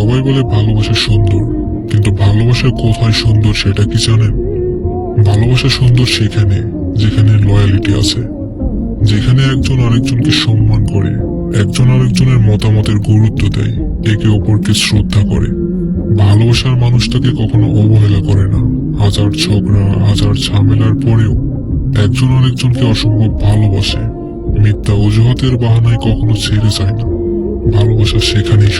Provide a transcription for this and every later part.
সবাই বলে ভালোবাসা সুন্দর, কিন্তু ভালোবাসা কোথায় সুন্দর সেটা কি জানেন? ভালোবাসা সুন্দর সেখানে, যেখানে লয়ালিটি আছে। যেখানে একজন আরেকজনকে সম্মান করে, একজন আরেকজনের মতামতের গুরুত্ব দেয়, একে অপরকে শ্রদ্ধা করে। ভালোবাসার মানুষটাকে কখনো অবহেলা করে না। হাজার ঝগড়া, হাজার ঝামেলার পরেও একজন আরেকজনকে অসম্ভব ভালোবাসে। মিথ্যা অজুহাতের বাহানায় কখনো ছেড়ে যায় না। ভালোবাসা সেখানেই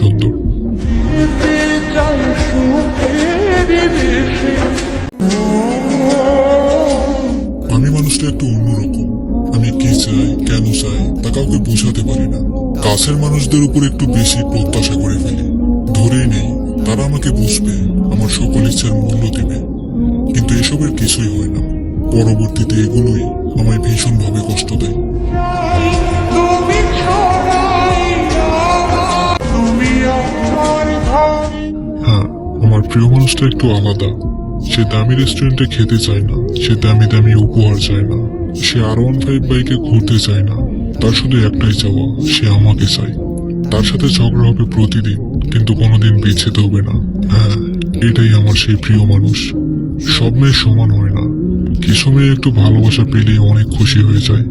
সুন্দর একটু অন্যরকম। আমি কি চাই, কেন চাই, তা কাউকে বোঝাতে পারি না। কাছের মানুষদের উপর একটু বেশি প্রত্যাশা করে ফেলি। ধরেই নেই, তারা আমাকে বুঝবে, আমার সকল ইচ্ছার মূল্য দেবে। কিন্তু এসবের কিছুই হয় না। পরবর্তীতে এগুলোই আমায় ভীষণভাবে কষ্ট দেয়। হ্যাঁ আমার প্রিয় মানুষটা একটু আলাদা। সে দামি রেস্টুরেন্টে খেতে চায় না। সে দামি দামি উপহার চায় না। সে আর ওয়ান ফাইভ বাইকে ঘুরতে চায় না। তার শুধু একটাই চাওয়া, সে আমাকে চায়। তার সাথে ঝগড়া হবে প্রতিদিন, কিন্তু কোনোদিন বিচ্ছেদ হবে না। হ্যাঁ এটাই আমার সেই প্রিয় মানুষ। সব মেয়ে সমান হয় না। কিছু মেয়ে একটু ভালোবাসা পেলেই অনেক খুশি হয়ে যায়।